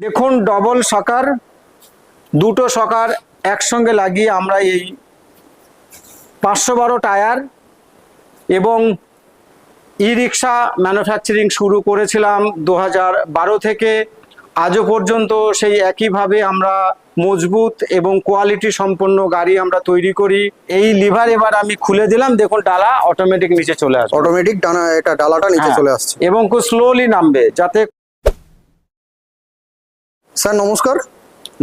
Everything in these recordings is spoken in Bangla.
দেখুন ডবল সকার দুটো সকার একসঙ্গে লাগিয়ে আমরা এই পাঁচশো বারো টায়ার এবং ই রিক্সা ম্যানুফ্যাকচারিং শুরু করেছিলাম দু বারো থেকে। আজও পর্যন্ত সেই একইভাবে আমরা মজবুত এবং কোয়ালিটি সম্পন্ন গাড়ি আমরা তৈরি করি। এই লিভার এবার আমি খুলে দিলাম দেখুন ডালা অটোমেটিক নিচে চলে আসবে। অটোমেটিক ডানা এটা ডালাটা নিচে হ্যাঁ। চলে আসছে। এবং খুব স্লোলি নামবে যাতে স্যার নমস্কার।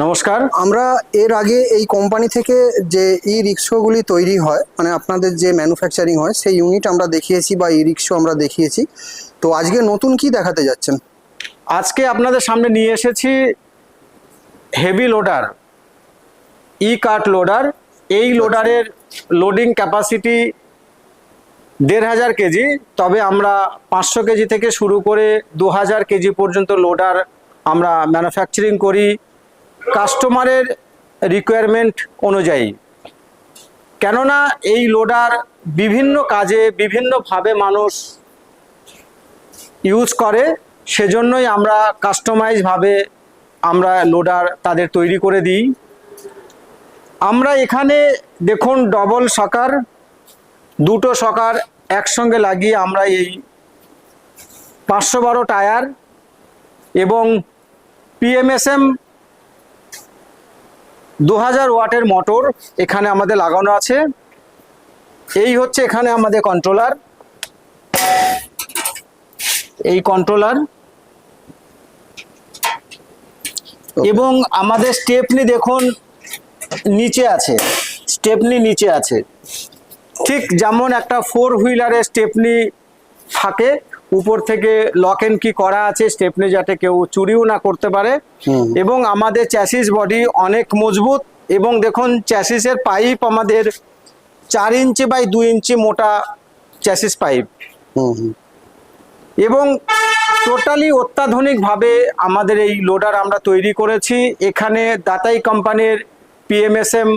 নমস্কার। আমরা এর আগে এই কোম্পানি থেকে যে ই রিক্সাগুলি তৈরি হয় মানে আপনাদের যে ম্যানুফ্যাকচারিং হয় সেই ইউনিট আমরা দেখিয়েছি বা ই রিক্সা আমরা দেখিয়েছি। তো আজকে নতুন কি দেখাতে যাচ্ছেন? আজকে আপনাদের সামনে নিয়ে এসেছি heavy loader E cart loader এই লোডারের লোডিং ক্যাপাসিটি দেড় হাজার কেজি তবে আমরা পাঁচশো কেজি থেকে শুরু করে দু হাজার কেজি পর্যন্ত লোডার আমরা ম্যানুফ্যাকচারিং করি কাস্টমারের রিকোয়ারমেন্ট অনুযায়ী। কেননা এই লোডার বিভিন্ন কাজে বিভিন্নভাবে মানুষ ইউজ করে, সেজন্যই আমরা কাস্টমাইজভাবে আমরা লোডার তাদের তৈরি করে দিই। আমরা এখানে দেখুন ডবল সকার, দুটো সকার একসঙ্গে লাগিয়ে আমরা এই পাঁচশো বারো টায়ার এবং পিএমএসএম দু হাজার ওয়াটের মোটর এখানে আমাদের লাগানো আছে। এই হচ্ছে এখানে আমাদের কন্ট্রোলার এই কন্ট্রোলার এবং আমাদের স্টেপনি দেখুন নিচে আছে। স্টেপনি নিচে আছে। ঠিক যেমন একটা ফোর হুইলারের স্টেপনি থাকে উপর থেকে লক এন্ড কি করা আছে স্টেপনি যাতে কেউ চুরিও না করতে পারে। এবং আমাদের চ্যাসিস বডি অনেক মজবুত এবং দেখুন চ্যাসিসের পাইপ আমাদের চার ইঞ্চি বাই দু ইঞ্চি মোটা চ্যাসিস পাইপ এবং টোটালি অত্যাধুনিকভাবে আমাদের এই লোডার আমরা তৈরি করেছি। এখানে দাতাই কোম্পানির PMSM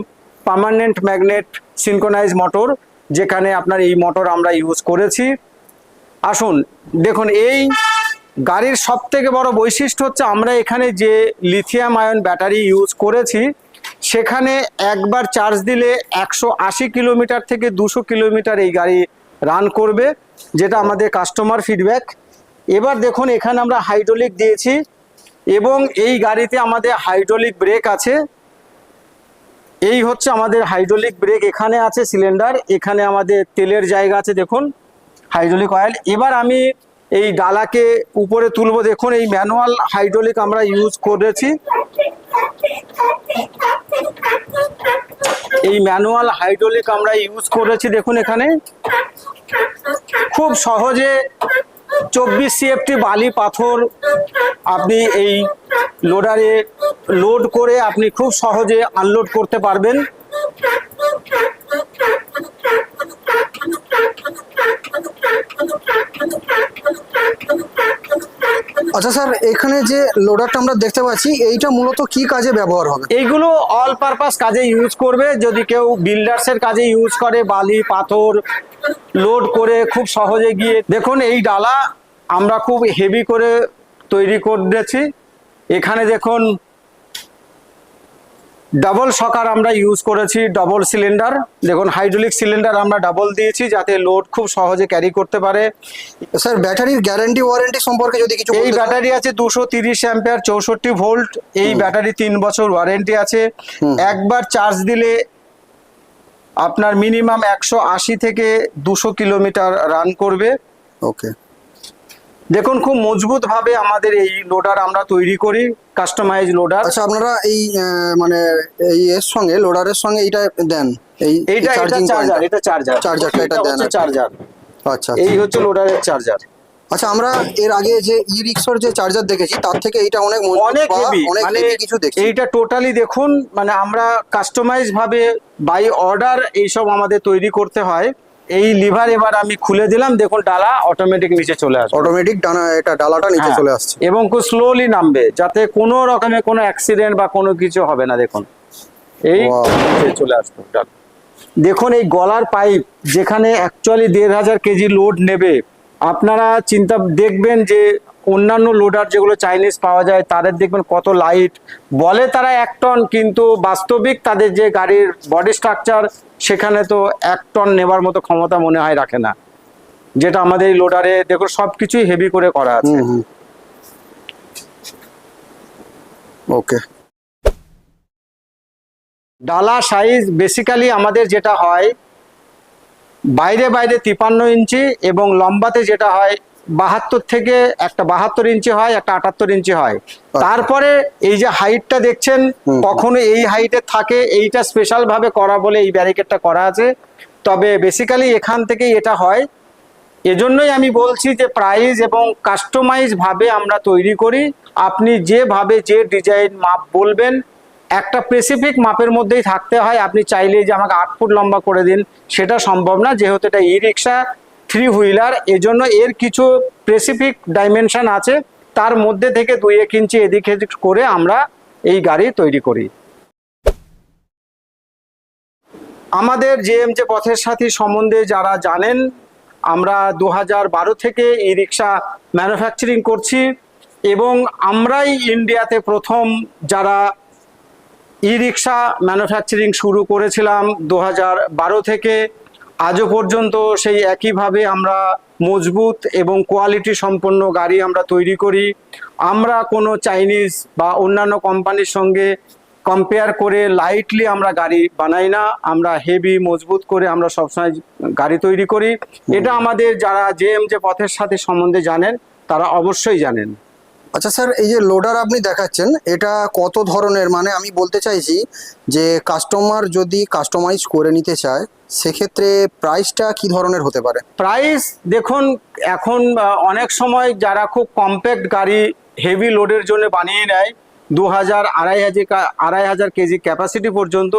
permanent magnet synchronous motor যেখানে আপনার এই মোটর আমরা ইউজ করেছি। আসুন, দেখুন, এই গাড়ির সব থেকে বড় বৈশিষ্ট্য হচ্ছে আমরা এখানে যে লিথিয়াম আয়ন ব্যাটারি ইউজ করেছি, সেখানে একবার চার্জ দিলে একশো আশি কিলোমিটার থেকে দুশো কিলোমিটার এই গাড়ি রান করবে, যেটা আমাদের কাস্টমার ফিডব্যাক এবার দেখুন, এখানে আমরা হাইড্রোলিক দিয়েছি এবং এই গাড়িতে আমাদের হাইড্রোলিক ব্রেক আছে। এই হচ্ছে আমাদের হাইড্রোলিক ব্রেক এখানে আছে সিলিন্ডার এখানে আমাদের তেলের জায়গা আছে, দেখুন। Hydraulic oil. এবার আমি এই ডালাকে উপরে তুলবো। দেখুন, এই ম্যানুয়াল হাইড্রোলিক আমরা ইউজ করেছি। এই ম্যানুয়াল হাইড্রোলিক আমরা ইউজ করেছি, দেখুন এখানে। খুব সহজে চব্বিশ সিএফটি বালি পাথর আপনি এই লোডারে লোড করে আপনি খুব সহজে আনলোড করতে পারবেন। আচ্ছা স্যার, এখানে যে লোডারটা আমরা দেখতে পাচ্ছি, এইটা মূলত কি কাজে ব্যবহার হবে? এইগুলো অল পারপাস কাজে ইউজ করবে। যদি কেউ বিল্ডার্সের কাজে ইউজ করে, বালি, পাথর লোড করে খুব সহজে গিয়ে। দেখুন, এই ডালা আমরা খুব হেভি করে তৈরি করেছি। এখানে দেখুন ডাবল সকার আমরা ইউজ করেছি ডবল সিলিন্ডার দেখুন হাইড্রোলিক সিলিন্ডার আমরা ডাবল দিয়েছি যাতে লোড খুব সহজে ক্যারি করতে পারে। স্যার ব্যাটারির গ্যারান্টি ওয়ারেন্টি সম্পর্কে যদি কিছু এই ব্যাটারি আছে দুশো তিরিশ অ্যাম্পিয়ার চৌষট্টি ভোল্ট এই ব্যাটারি তিন বছর ওয়ারেন্টি আছে। একবার চার্জ দিলে আপনার মিনিমাম একশো আশি থেকে দুশো কিলোমিটার রান করবে। ওকে দেখুন খুব মজবুত ভাবে আমাদের এই লোডার আমরা তৈরি করি কাস্টমাইজ লোডার আচ্ছা আপনারা এই মানে এই এর সঙ্গে লোডারের সঙ্গে এইটা দেন এই এইটা এটা চার্জিং চার্জার এটা চার্জার চার্জারটা এটা দেন চার্জার আচ্ছা এই হচ্ছে লোডারের চার্জার আচ্ছা আমরা এর আগে যে ই রিক্সার যে চার্জার দেখেছি তার থেকে এটা অনেক অনেক হেভি অনেক মানে হেভি কিছু দেখছি। এইটা টোটালি দেখুন মানে আমরা কাস্টমাইজ ভাবে বাই অর্ডার এইসব আমাদের তৈরি করতে হয়। এই লিভার এবার আমি খুলে দিলাম দেখুন ডালা অটোমেটিক নিচে চলে আসবে। অটোমেটিক ডানা এটা ডালাটা নিচে হ্যাঁ, চলে আসছে। এবং খুব স্লোলি নামবে যাতে কোনো রকমের কোনো অ্যাক্সিডেন্ট বা কোনো কিছু হবে না দেখুন। এই নিচে চলে আসবে ডালা। দেখুন এই গলার পাইপ যেখানে অ্যাকচুয়ালি দেড় হাজার কেজি লোড নেবে আপনারা চিন্তা দেখবেন যে অন্যান্য লোডার যেগুলো চাইনিজ পাওয়া যায় তাদের দেখবেন কত লাইট বলে তারা এক টন কিন্তু বাস্তবিক তাদের যে গাড়ির বডি স্ট্রাকচার সেখানে তো এক টন নেবার মতো ক্ষমতা মনে হয় রাখে না। যেটা আমাদের এই লোডারে দেখো সবকিছুই হেভি করে করা আছে। ওকে ডালা সাইজ বেসিক্যালি আমাদের যেটা হয় বাইরে বাইরে তিপান্ন ইঞ্চি এবং লম্বাতে যেটা হয় বাহাত্তর থেকে একটা বাহাত্তর ইঞ্চি হয় একটা আটাত্তর ইঞ্চি হয়। তারপরে এই যে হাইটটা দেখছেন কখনো এই হাইটে থাকে এইটা স্পেশাল ভাবে করা বলে এই ব্যারিকেডটা করা আছে। তবে বেসিক্যালি এখান থেকেই এটা হয়। এজন্যই আমি বলছি যে প্রাইস এবং কাস্টমাইজ ভাবে আমরা তৈরি করি। আপনি যেভাবে যে ডিজাইন মাপ বলবেন একটা স্পেসিফিক মাপের মধ্যেই থাকতে হয়। আপনি চাইলে যে আমাকে আট ফুট লম্বা করে দিন সেটা সম্ভব না। যেহেতু এটা ই রিক্সা থ্রি হুইলার এজন্য এর কিছু স্পেসিফিক ডাইমেনশন আছে। তার মধ্যে থেকে দুই এক ইঞ্চি এদিক এদিক করে আমরা এই গাড়ি তৈরি করি। আমাদের জেএম যে পথের সাথী সম্বন্ধে যারা জানেন, আমরা দু বারো থেকে ই রিক্সা ম্যানুফ্যাকচারিং করছি এবং আমরাই ইন্ডিয়াতে প্রথম যারা ই রিক্সা ম্যানুফ্যাকচারিং শুরু করেছিলাম দু থেকে আজও পর্যন্ত সেই একইভাবে আমরা মজবুত এবং কোয়ালিটি সম্পন্ন গাড়ি আমরা তৈরি করি। আমরা কোনো চাইনিজ বা অন্যান্য কোম্পানির সঙ্গে কম্পেয়ার করে লাইটলি আমরা গাড়ি বানাই না। আমরা হেভি মজবুত করে আমরা সবসময় গাড়ি তৈরি করি। এটা আমাদের যারা জেএম যে পথের সাথে সম্বন্ধে জানেন তারা অবশ্যই জানেন। আচ্ছা স্যার, এই যে লোডার আপনি দেখাচ্ছেন, এটা কত ধরনের? মানে আমি বলতে চাইছি যে কাস্টমার যদি কাস্টমাইজ করে নিতে চায়, সেক্ষেত্রে প্রাইসটা কি ধরনের হতে পারে? প্রাইস দেখুন, এখন অনেক সময় যারা খুব কম্প্যাক্ট গাড়ি হেভি লোডের জন্য বানিয়ে নেয় দু হাজার আড়াই হাজার আড়াই হাজার কেজি ক্যাপাসিটি পর্যন্ত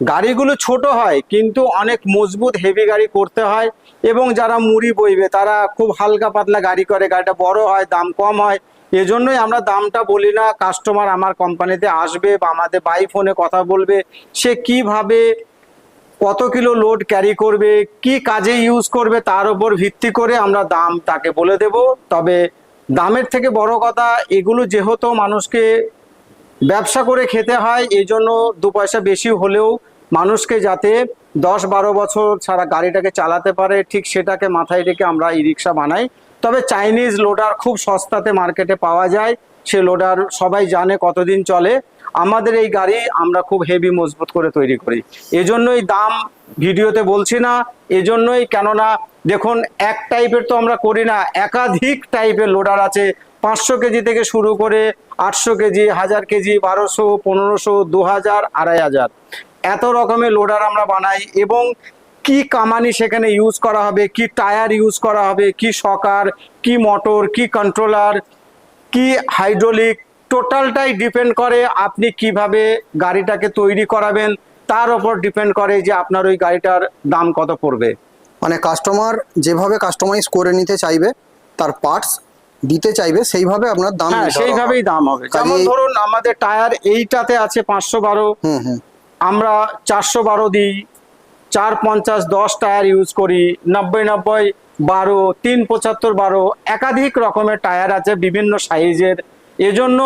গাড়িগুলো ছোট হয়, কিন্তু অনেক মজবুত হেভি গাড়ি করতে হয় এবং যারা মুড়ি বইবে, তারা খুব হালকা পাতলা গাড়ি করে, গাড়িটা বড় হয়, দাম কম হয় এজন্যই আমরা দামটা বলি না কাস্টমার আমার কোম্পানিতে আসবে বা আমাদের বাই ফোনে কথা বলবে, সে কীভাবে কত কিলো লোড ক্যারি করবে, কি কাজে ইউজ করবে তার উপর ভিত্তি করে আমরা দাম তাকে বলে দেব। তবে দামের থেকে বড় কথা, এগুলো যেহেতু মানুষকে ব্যবসা করে খেতে হয় এই জন্য দু পয়সা বেশি হলেও মানুষকে যাতে দশ বারো বছর ছাড়া গাড়িটাকে চালাতে পারে, ঠিক সেটাকে মাথায় রেখে আমরা ই রিক্সা বানাই। তবে চাইনিজ লোডার খুব সস্তাতে মার্কেটে পাওয়া যায়। সে লোডার সবাই জানে কতদিন চলে। আমাদের এই গাড়ি আমরা খুব হেভি মজবুত করে তৈরি করি। এজন্যই দাম ভিডিওতে বলছি না, এজন্যই কেননা দেখুন, এক টাইপের তো আমরা করি না, একাধিক টাইপের লোডার আছে। পাঁচশো কেজি থেকে শুরু করে আটশো কেজি, হাজার কেজি, বারোশো, পনেরোশো দু হাজার আড়াই হাজার। এত রকমের লোডার আমরা বানাই এবং কি কামানি সেখানে ইউজ করা হবে? কি টায়ার ইউজ করা হবে? কি সকার? কি মোটর কি কন্ট্রোলার কি হাইড্রোলিক টোটালটাই ডিপেন্ড করে আপনি কীভাবে গাড়িটাকে তৈরি করাবেন। তার উপর ডিপেন্ড করে যে আপনার ওই গাড়িটার দাম কত পড়বে। মানে কাস্টমার যেভাবে কাস্টমাইজ করে নিতে চাইবে তার পার্টস দিতে চাইবে সেইভাবে আপনার দাম হ্যাঁ। সেইভাবেই দাম হবে। যেমন ধরুন আমাদের টায়ার এইটাতে আছে পাঁচশো বারো। আমরা চারশো বারো দিই। চার পঞ্চাশ দশ টায়ার ইউজ করি, নব্বই নব্বই বারো, তিন পঁচাত্তর বারো, একাধিক রকমের টায়ার আছে বিভিন্ন সাইজের। এজন্য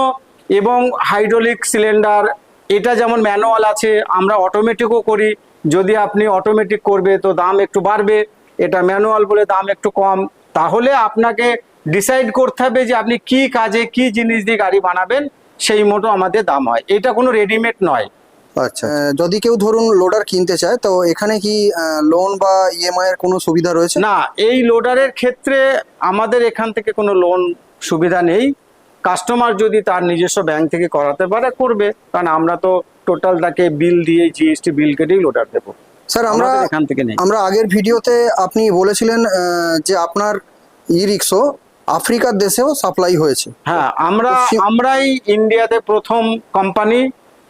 এবং হাইড্রোলিক সিলিন্ডার এটা যেমন ম্যানুয়াল আছে, আমরা অটোমেটিকও করি। যদি আপনি অটোমেটিক করবে তো দাম একটু বাড়বে, এটা ম্যানুয়াল বলে দাম একটু কম। তাহলে আপনাকে ডিসাইড করতে হবে যে আপনি কি কাজে কি জিনিস দিয়ে গাড়ি বানাবেন, সেই মতো আমাদের দাম হয়। এটা কোনো রেডিমেড নয়। আচ্ছা যদি কেউ ধরুন লোডার কিনতে চায় তো এখানে কি লোন বা ইএমআই এর কোনো সুবিধা রয়েছে? না এই লোডারের ক্ষেত্রে আমাদের এখান থেকে কোনো লোন সুবিধা নেই। কাস্টমার যদি তার নিজস্ব ব্যাংক থেকে করাতে পারে করবে। কারণ আমরা তো টোটাল তাকে বিল দিয়ে জিএসটি বিল কেটেই লোডার দেবো। স্যার আমরা এখান থেকে নেই। আমরা আগের ভিডিওতে আপনি বলেছিলেন যে আপনার ই রিক্সো আফ্রিকার দেশেও সাপ্লাই হয়েছে। হ্যাঁ আমরা আমরাই ইন্ডিয়াতে প্রথম কোম্পানি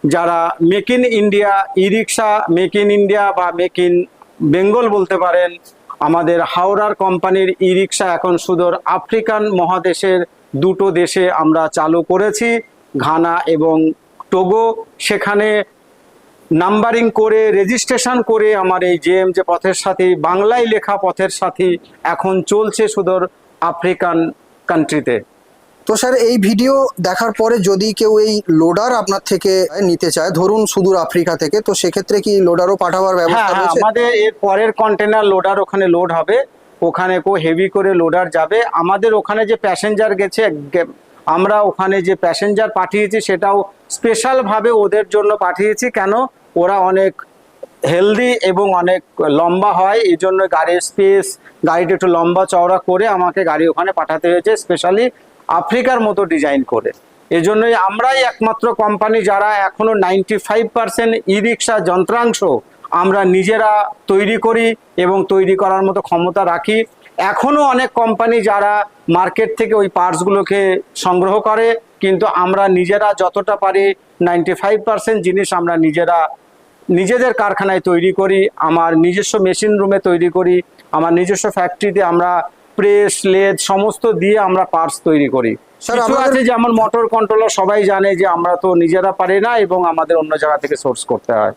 যারা make in India E rickshaw make in India বা মেক ইন বেঙ্গল বলতে পারেন, আমাদের হাওড়ার কোম্পানির ই রিক্সা এখন সুদূর আফ্রিকান মহাদেশের দুটো দেশে আমরা চালু করেছি, ঘানা এবং টোগো। সেখানে নাম্বারিং করে, রেজিস্ট্রেশন করে আমার এই জেএম যে পথের সাথী, বাংলায় লেখা পথের সাথী এখন চলছে সুদূর আফ্রিকান কান্ট্রিতে তো স্যার এই ভিডিও দেখার পরে যদি কেউ এই লোডার আপনার থেকে নিতে চায় ধরুন সুদূর আফ্রিকা থেকে তো সেক্ষেত্রে কি লোডারও পাঠাবার হ্যাঁ ব্যবস্থা হ্যাঁ রয়েছে? আমাদের এর পরের কন্টেনার লোডার ওখানে লোড হবে। ওখানে কো হেভি করে লোডার যাবে। আমাদের ওখানে যে প্যাসেঞ্জার গেছে আমরা ওখানে যে প্যাসেঞ্জার পাঠিয়েছি সেটাও স্পেশাল ভাবে ওদের জন্য পাঠিয়েছি। কেন? ওরা অনেক হেলদি এবং অনেক লম্বা হয়। এই জন্য গাড়ির স্পেস গাড়িটা একটু লম্বা চওড়া করে আমাকে গাড়ি ওখানে পাঠাতে হয়েছে। স্পেশালি আফ্রিকার মতো ডিজাইন করে। এজন্যই আমরাই একমাত্র কোম্পানি যারা এখনও ninety five percent e rickshaw যন্ত্রাংশ আমরা নিজেরা তৈরি করি এবং তৈরি করার মতো ক্ষমতা রাখি। এখনও অনেক কোম্পানি যারা মার্কেট থেকে ওই পার্টসগুলোকে সংগ্রহ করে, কিন্তু আমরা নিজেরা যতটা পারি নাইনটি ফাইভ পার্সেন্ট জিনিস আমরা নিজেরা নিজেদের কারখানায় তৈরি করি, আমার নিজস্ব মেশিন রুমে তৈরি করি, আমার নিজস্ব ফ্যাক্টরিতে আমরা প্রেস লেদ সমস্ত দিয়ে আমরা পার্টস তৈরি করি। কিছু আছে যেমন মোটর কন্ট্রোলার সবাই জানে যে আমরা তো নিজেরা পারি না এবং আমাদের অন্য জায়গা থেকে সোর্স করতে হয়।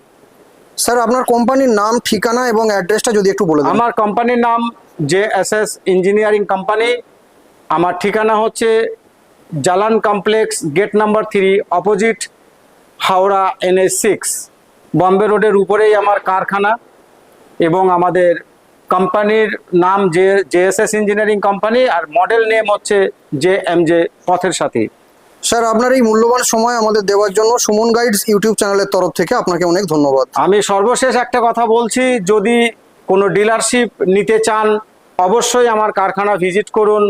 স্যার আপনার কোম্পানির নাম ঠিকানা এবং অ্যাড্রেসটা যদি একটু বলে আমার কোম্পানির নাম J S S engineering company আমার ঠিকানা হচ্ছে Jalan complex gate number three opposite Howrah NS six Bombay রোডের উপরেই আমার কারখানা এবং আমাদের কোম্পানির নাম জে জেএসএস ইঞ্জিনিয়ারিং কোম্পানি আর মডেল নেম হচ্ছে জে এম জে পথের সাথী। স্যার আপনার এই মূল্যবান সময় আমাদের দেওয়ার জন্য সুমন গাইডস ইউটিউব চ্যানেলের তরফ থেকে আপনাকে অনেক ধন্যবাদ। আমি সর্বশেষ একটা কথা বলছি যদি কোনো ডিলারশিপ নিতে চান অবশ্যই আমার কারখানা ভিজিট করুন।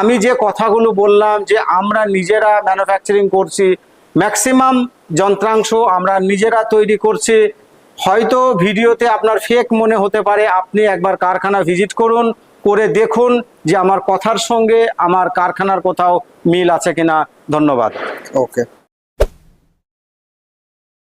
আমি যে কথাগুলো বললাম যে আমরা নিজেরা ম্যানুফ্যাকচারিং করছি ম্যাক্সিমাম যন্ত্রাংশ আমরা নিজেরা তৈরি করছি। হয়তো ভিডিওতে আপনার ফেক মনে হতে পারে, আপনি একবার কারখানা ভিজিট করুন, করে দেখুন যে আমার কথার সঙ্গে আমার কারখানার কোথাও মিল আছে কিনা। ধন্যবাদ। ওকে